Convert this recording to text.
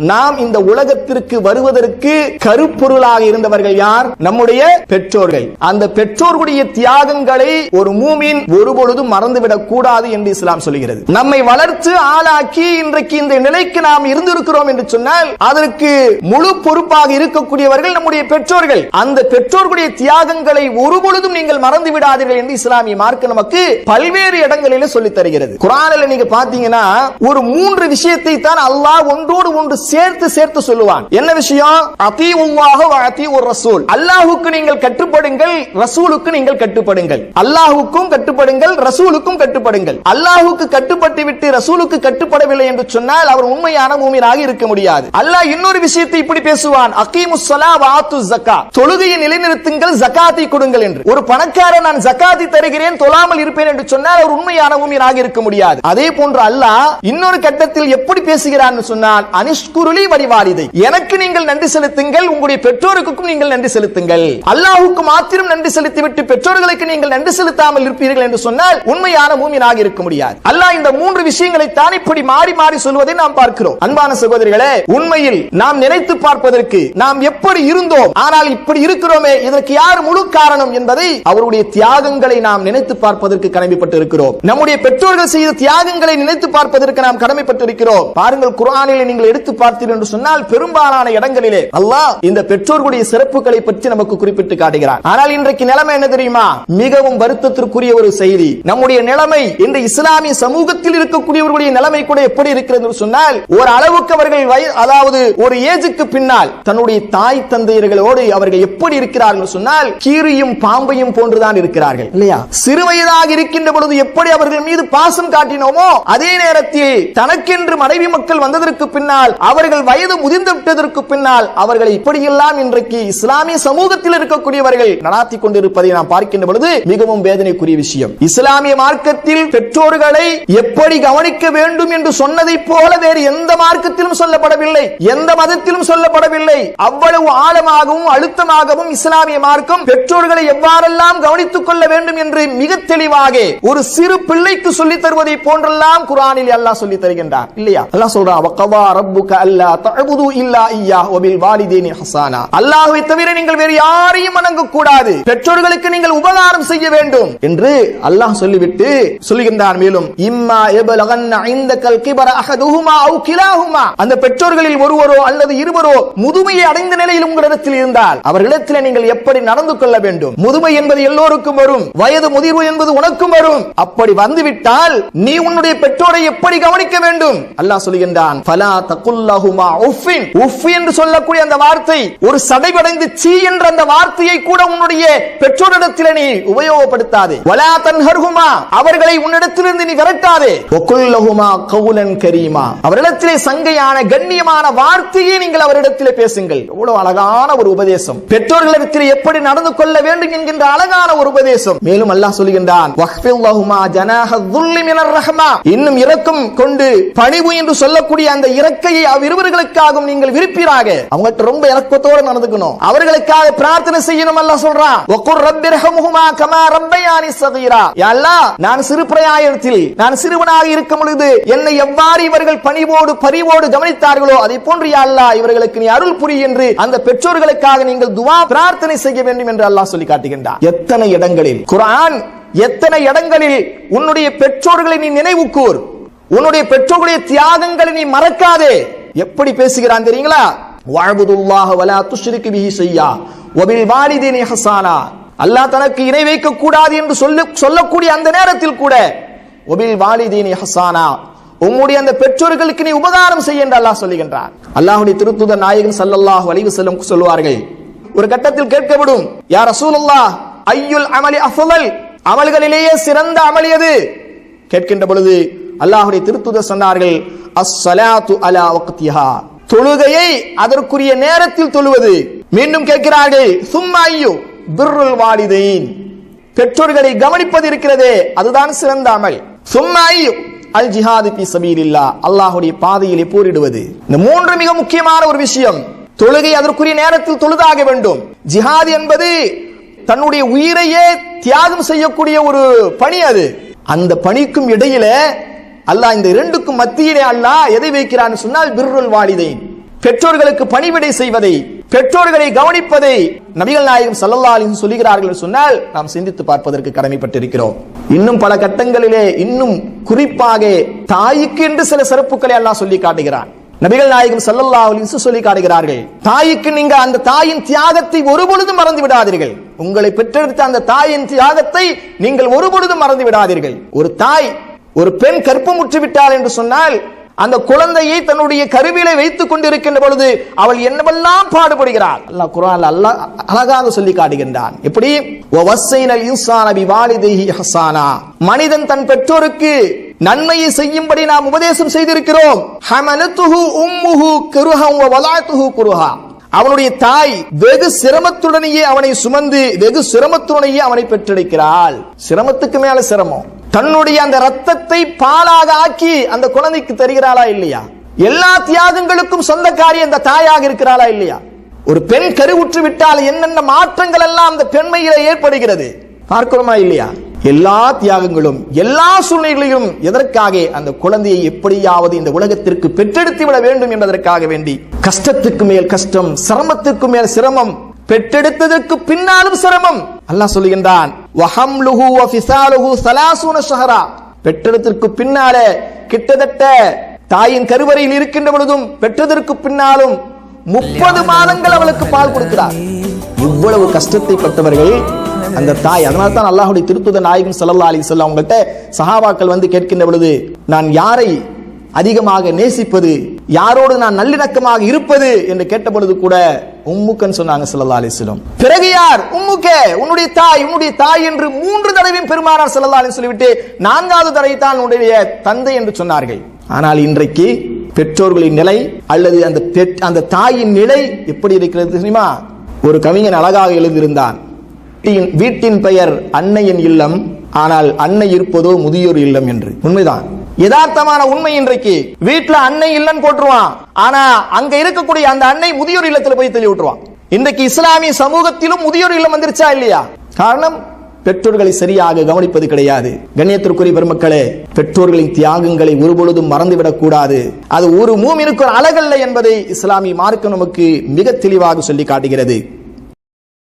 நாம் இந்த உலகத்திற்கு வருவதற்கு கருப்பொருளாக இருந்தவர்கள் யார்? நம்முடைய பெற்றோர்கள். அந்த பெற்றோர்களுடைய தியாகங்களை ஒரு மூமின் ஒருபொழுதும் மறந்துவிடக் கூடாது என்று இஸ்லாம் சொல்கிறது நம்மை வளர்த்து ஆளாக்கி இன்றைக்கு இந்த நிலைக்கு நாம் இருந்திருக்கிறோம் என்று சொன்னால் அதற்கு முழு பொறுப்பாக இருக்கக்கூடியவர்கள் நம்முடைய பெற்றோர்கள். அந்த பெற்றோர்களுடைய தியாகங்களை ஒருபொழுதும் நீங்கள் மறந்து விடாதீர்கள் என்று இஸ்லாமிய மார்க்க நமக்கு பல்வேறு இடங்களிலே சொல்லித் தருகிறது. குரானில் நீங்க பாத்தீங்கன்னா ஒரு மூன்று விஷயத்தை தான் அல்லாஹ் ஒன்றோடு ஒன்று சேர்த்து சேர்த்து சொல்லுவான். என்ன விஷயம்? அதி உல்லாஹ அதி ஒரு ரசூல். அல்லாஹுக்கு நீங்கள் கட்டுப்படுங்கள் ரசூலுக்கு நீங்கள் கட்டுப்படுங்கள். அல்லாஹுக்கும் கட்டுப்படுங்கள் ரசூலுக்கும் கட்டுப்படுங்கள். அல்லாஹுக்கு கட்டுப்பட்டு விட்டு ரசூலுக்கு கட்டுப்படவில்லை என்று சொன்னால் அவர் உண்மையான மூமினாக இருக்க முடியாது. அல்லாஹ் இன்னொரு விஷயத்தை இப்படி பேசுவான். அகீமுஸ் ஸலா வ ஆத்து தொழுகையை நிலைநிறுத்துங்கள் ஜகாத்தை கொடுங்கள் என்று. ஒரு பணக்காரன் நான் ஜகாத்தை தருகிறேன் தொழாமல் இருப்பேன் என்று சொன்னால் அவர் உண்மையான மூமினாக இருக்க முடியாது. அதே போன்று அல்லாஹ் இன்னொரு கட்டத்தில் எப்படி பேசுகிறான் சொன்னால் அனிஷ்கு அனிஷ்குருளி வரிவாரிதை எனக்கு நீங்கள் நன்றி செலுத்துங்கள் உங்களுடைய பெற்றோருக்கும் நீங்கள் நன்றி செலுத்துங்கள். அல்லாஹுக்கு மாத்திரம் நன்றி செலுத்திவிட்டு பெற்றோர்களுக்கு நீங்கள் நன்றி செலுத்தாமல் இருப்பீர்கள் என்று சொன்னால் உண்மையான மூமியனாக இருக்க முடியாது. அல்லாஹ் இந்த மூன்று விஷயங்களை தான் இப்படி மாறி மாறி சொல்வதை நாம் பார்க்கிறோம். அன்பான சகோதரிகளே உண்மையில் நாம் நினைத்து பார்ப்பதற்கு நாம் எப்படி இருந்தோம் ஆனால் இப்படி இருக்கிறோமே இதற்கு யார் முழு காரணம் என்பதை அவருடைய தியாகங்களை நாம் நினைத்து பார்ப்பதற்கு கடமைப்பட்டு இருக்கிறோம் நம்முடைய பெற்றோர்கள் செய்த தியாகங்களை நினைத்து பார்ப்பதற்கு நாம் கடமைப்பட்டிருக்கிறோம். பாருங்கள் குரானில் நீங்கள் எடுத்து பார்த்தீர்கள் என்று சொன்னால் பெரும்பாலான இடங்களிலே அல்லாஹ் இந்த பெற்றோர்களுடைய சிறப்புகளை பற்றி நமக்கு குறிப்பிட்டு காட்டுகிறார் ஆனால் இன்றைக்கு நிலைமை என்ன தெரியுமா? மிகவும் வருத்தத்திற்குரிய ஒரு செய்தி. நம்முடைய நிலைமை இந்த இஸ்லாமிய சமூகத்தில் இருக்கக்கூடியவர்களுடைய நிலைமை கூட எப்படி இருக்கிறது என்று சொன்னால் ஒரு அளவுக்கு அவர்கள் அதாவது ஒரு ஏஜுக்கு பின்னால் தன்னுடைய தாய் தந்தையர்களோடு அவர்கள் எப்படி இருக்கிறார்கள் சொன்னால் கீரியும் பாம்பையும் போன்றுதான் இருக்கிறார்கள் இல்லையா? சிறுவயதாக இருக்கின்ற பொழுது எப்படி அவர்கள் மீது பாசம் காட்டினோமோ அதே நேரத்தில் தனக்கென்று மனைவி மக்கள் வந்ததற்கு பின்னால் அவர்கள் வயது முதிர்ந்து விட்டதற்கு பின்னால் அவர்களை இப்படியெல்லாம் இன்றைக்கு இஸ்லாமிய சமூகத்தில் இருக்கக்கூடியவர்கள் நடாத்தி கொண்டிருப்பதை நாம் பார்க்கின்ற பொழுது மிகவும் வேதனைக்குரிய விஷயம். இஸ்லாமிய மார்க்கத்தில் பெற்றோர்களை எப்படி கவனிக்க வேண்டும் என்று சொன்னதை போல வேறு எந்த மார்க்கத்திலும் சொல்லப்படவில்லை. எந்த மதத்திலும் சொல்லப்படவில்லை. அவ்வளவு ஆழமாகவும் அழுத்தமாகவும் இஸ்லாமிய மார்க்கம் பெற்றோர்களை எவ்வாறெல்லாம் கவனித்துக் கொள்ள வேண்டும் என்று மிக தெளிவாக ஒரு சிறு பிள்ளைக்கு சொல்லித் தருவதை போன்றெல்லாம் குரானில் அல்லாஹ் சொல்லி தருகின்றார் இல்லையா? அல்லாஹ் சொல்றான் வக்கவா அல்லா இல்லா ஹசானா. தவிர நீங்கள் வேறு யாரையும் வணங்க கூடாது பெற்றோர்களுக்கு நீங்கள் உபகாரம் செய்ய வேண்டும் என்று அல்லாஹ் சொல்லிவிட்டு சொல்லுகின்றான் மேலும் இம்மா எபலகன்ன இந்தக்கல் கிபர அகதுஹுமா அவு கிலாஹுமா. அந்த பெற்றோர்களில் ஒருவரோ அல்லது இருவரோ முதுமையை அடைந்த நிலையில் உங்களிடத்தில் இருந்தால் அவர்களிடத்தில் நீங்கள் எப்படி நடந்து கொள்ள வேண்டும்? முதுமை என்பது எல்லோருக்கும் வரும் வயது முதிர்வு என்பது உனக்கும் வரும். அப்படி வந்துவிட்டால் நீ உன்னுடைய பெற்றோரை எப்படி கவனிக்க வேண்டும்? அல்லாஹ் சொல்கின்றான் ஃபலா தகுல்லஹுமா உஃபின். உஃப் என்று சொல்லக்கூடிய அந்த வார்த்தை ஒரு சதைவடைந்து சீ என்ற அந்த வார்த்தையை கூட உன்னுடைய பெற்றோரிடத்தில் நீ உபயோகப்படுத்தாதே. வலா தன்ஹர்ஹுமா அவர்களை உன்னிடத்திலிருந்து நீ விரட்டாதே. ஒக்குல்லஹுமா கவுலன் கரீமா. அவரிடத்திலே சங்கையான கண்ணியமான வார்த்தையை நீங்கள் அவரிடத்திலே பேசுங்கள். எவ்வளவு அழகான ஒரு உபதேசம். பெற்றோர்களிடத்தில் எப்படி நடந்து கொள்ள வேண்டும் என்கின்ற அழகான ஒரு உபதேசம். மேலும் அல்லாஹ் சொல்கின்றான் வஹ்ஃபில்லஹுமா ஜனாஹ துல்லி ரஹ்மா. இன்னும் இரக்கம் கொண்டு பணிவு என்று சொல்லக்கூடிய அந்த இறக்கையை அவ்விருவர்களுக்காகவும் நீங்கள் விருப்பீராக. அவங்கள்ட்ட ரொம்ப இறக்கத்தோடு நடந்துக்கணும். அவர்களுக்காக பிரார்த்தனை செய்யணும் அல்ல சொல்றான் ஒக்குர் ரப்பிரஹமுகுமா கமா ரப்பயானி சகீரா. யல்லா நான் சிறு பிரயாயத்தில் நான் சிறுவனாக இருக்கும் பொழுது என்னை எவ்வாறு இவர்கள் பணிவோடு பரிவோடு கவனித்தார்களோ அதை போன்று யல்லா இவர்களுக்கு நீ அருள் புரி என்று அந்த பெற்றோர்களுக்காக நீங்கள் துவா பிரார்த்தனை செய்ய வேண்டும் என்று அல்லாஹ் சொல்லி காட்டுகின்றார். எத்தனை இடங்களில்? குர்ஆன் எத்தனை இடங்களில் உன்னுடைய பெற்றோர்களை நீ நினைவு கூர் உன்னுடைய பெற்றோர்களுடைய தியாகங்களை நீ மறக்காதே. எப்படி பேசுகிறான் தெரியுங்களா? வாழ்புதுல்லாஹ வலா துஷ்ருக்கு பிஹி செய்யா ஒபில் வாலிதீனி ஹசானா அல்லாஹ் தனக்கு இணை வைக்க கூடாது என்று சொல்ல சொல்லக்கூடிய அந்த நேரத்தில் கூட ஒபில் வாலிதீனி ஹசானா உம்முடைய அந்த பெற்றோர்களுக்கு நீ உபகாரம் செய்ய என்று அல்லாஹ் சொல்லுகின்றார் அல்லாஹுடைய திருத்துத நாயகன் சல்லல்லாஹ் வலிவு செல்லும் சொல்லுவார்கள். ஒரு கட்டத்தில் கேட்கப்படும் யார் ரசூலுல்லாஹ் ஐயுல் அமலி அஃதல்? அமல்களிலேயே சிறந்த அமல் எது? கேட்கின்ற பொழுது அல்லாஹுடைய திருத்துதர் சொன்னார்கள் அஸ்ஸலாத்து அலா வக்திஹா. தொழுகையை அதற்குரிய நேரத்தில் தொழுவது. மீண்டும் கேட்கிறார்கள் சும்மா ஐயோ பிர்ருல் வாலிதைன். பெற்றோர்களை கவனிப்பது இருக்கிறதே அதுதான் சிறந்த அமல். சும்மா ஐயோ அல் ஜிஹாது பி சபீலில்லா. அல்லாஹுடைய பாதையிலே போரிடுவது. இந்த மூன்று மிக முக்கியமான ஒரு விஷயம் தொழுகை அதற்குரிய நேரத்தில் தொழுதாக வேண்டும். ஜிஹாது என்பது தன்னுடைய உயிரையே தியாகம் செய்யக்கூடிய ஒரு பணி அது. அந்த பணிக்கும் இடையில அல்லாஹ் இந்த இரண்டுக்கும் மத்தியிலே அல்லாஹ் எதை வைக்கிறான்னு சொன்னால் பிர்ருல் வாலிதைன். பெற்றோர்களுக்கு பணிவிடை செய்வதை பெற்றோர்களை கவனிப்பதை நபிகள் நாயகம் சல்லல்லாலின் சொல்லுகிறார்கள் சொன்னால் நாம் சிந்தித்து பார்ப்பதற்கு கடமைப்பட்டிருக்கிறோம். இன்னும் பல கட்டங்களிலே இன்னும் குறிப்பாக தாய்க்கு என்று சில சிறப்புகளை எல்லாம் சொல்லி காட்டுகிறான். நபிகள் நாயகம் ஸல்லல்லாஹு அலைஹி சொல்லி காட்டுகிறார்கள் தாய்க்கு நீங்க அந்த தாயின் தியாகத்தை ஒருபொழுதும் மறந்து விடாதீர்கள். உங்களை பெற்றெடுத்த அந்த தாயின் தியாகத்தை நீங்கள் ஒருபொழுதும் மறந்து விடாதீர்கள். ஒரு தாய் ஒரு பெண் கற்பமுற்று விட்டாள் என்று சொன்னால் அந்த குழந்தையை தன்னுடைய கருவிலை வைத்துக் கொண்டிருக்கின்ற பொழுது அவள் என்னவெல்லாம் பாடுபடுகிறாள்? அல்லாஹ் குரான் அல்லாஹ் அழகாக சொல்லி காட்டுகின்றான். எப்படி? வவஸ்ஸைனல் இன்சான பிவாலிதைஹி ஹசானா மனிதன் தன் பெற்றோருக்கு நன்மையை செய்யும்படி நாம் உபதேசம் செய்திருக்கிறோம். ஹமலத்துஹு உம்முஹு குருஹம் வ வலாத்துஹு குருஹா. அவனுடைய தாய் வெகு சிரமத்துடனேயே அவனை சுமந்து வெகு சிரமத்துடனேயே அவனை பெற்றெடுக்கிறாள். சிரமத்துக்கு மேல சிரமம். தன்னுடைய அந்த ரத்தத்தை பாலாக ஆக்கி அந்த குழந்தைக்கு தருகிறாளா இல்லையா? எல்லா தியாகங்களுக்கும் சொந்தக்காரி அந்த தாயாக இருக்கிறாளா இல்லையா? ஒரு பெண் கருவுற்று விட்டால் என்னென்ன மாற்றங்கள் எல்லாம் அந்த பெண்மையில ஏற்படுகிறது? பார்க்கிறோமா இல்லையா? எல்லா தியாகங்களும் எல்லா சூழ்நிலைகளிலும் எதற்காக அந்த குழந்தையை எப்படியாவது இந்த உலகத்திற்கு பெற்றெடுத்து விட வேண்டும் என்பதற்காக வேண்டி கஷ்டத்துக்கு மேல் கஷ்டம் சிரமத்துக்கு மேல் சிரமம் பெற்றெடுத்ததற்கு பின்னாலும் சிரமம். அல்லாஹ் சொல்லுகின்றான் வஹம்லுஹு வ ஃபிசாலுஹு ஷஹரா. பெற்றெடுத்ததற்கு பின்னாலே கிட்டத்தட்ட தாயின் கருவறையில் இருக்கின்ற பொழுதும் பெற்றதற்கு பின்னாலும் முப்பது மாதங்கள் அவளுக்கு பால் கொடுக்கிறார். இவ்வளவு கஷ்டத்தை பட்டவர்கள் அந்த தாய். அதனால தான் அல்லாஹுடைய திருத்துத நாயகம் சல்லா அலி சொல்ல அவங்கள்ட்ட சஹாபாக்கள் வந்து கேட்கின்ற பொழுது நான் யாரை அதிகமாக நேசிப்பது யாரோடு நான் நல்லிணக்கமாக இருப்பது? என்று கேட்ட பொழுது கூட உம்முக்கன் சொன்னாங்க சல்லா அலிஸ்லம் பிறகு யார்? உம்முக்கே. உன்னுடைய தாய் உன்னுடைய தாய் என்று மூன்று தடவையும் பெருமானார் சல்லா அலைஹி சொல்லிவிட்டு நான்காவது தடவை தான் உன்னுடைய தந்தை என்று சொன்னார்கள். ஆனால் இன்றைக்கு பெற்றோர்களின் நிலை அல்லது அந்த பெற்- அந்த தாயின் நிலை எப்படி இருக்கிறது தெரியுமா? ஒரு கவிஞன் அழகாக எழுதியிருந்தான். வீட்டின் பெயர் அன்னையின் இல்லம் ஆனால் அன்னை இருப்பதோ முதியோர் இல்லம் என்று. உண்மைதான். யதார்த்தமான உண்மை இன்றைக்கு. வீட்டுல அன்னை இல்லம் போட்டுருவான். ஆனா அங்க இருக்கக்கூடிய அந்த அன்னை முதியோர் இல்லத்துல போய் தள்ளி விட்டுருவான். இன்றைக்கு இஸ்லாமிய சமூகத்திலும் முதியோர் இல்லம் வந்துருச்சா இல்லையா? காரணம் பெற்றோர்களை சரியாக கவனிப்பது கிடையாது. கண்ணியத்திற்குரிய பெருமக்களே பெற்றோர்களின் தியாகங்களை ஒருபொழுதும் மறந்துவிடக் கூடாது. அது ஒரு மூமினுக்கு ஒரு அழகல்ல என்பதை இஸ்லாமிய மார்க்கம் நமக்கு மிக தெளிவாக சொல்லி காட்டுகிறது.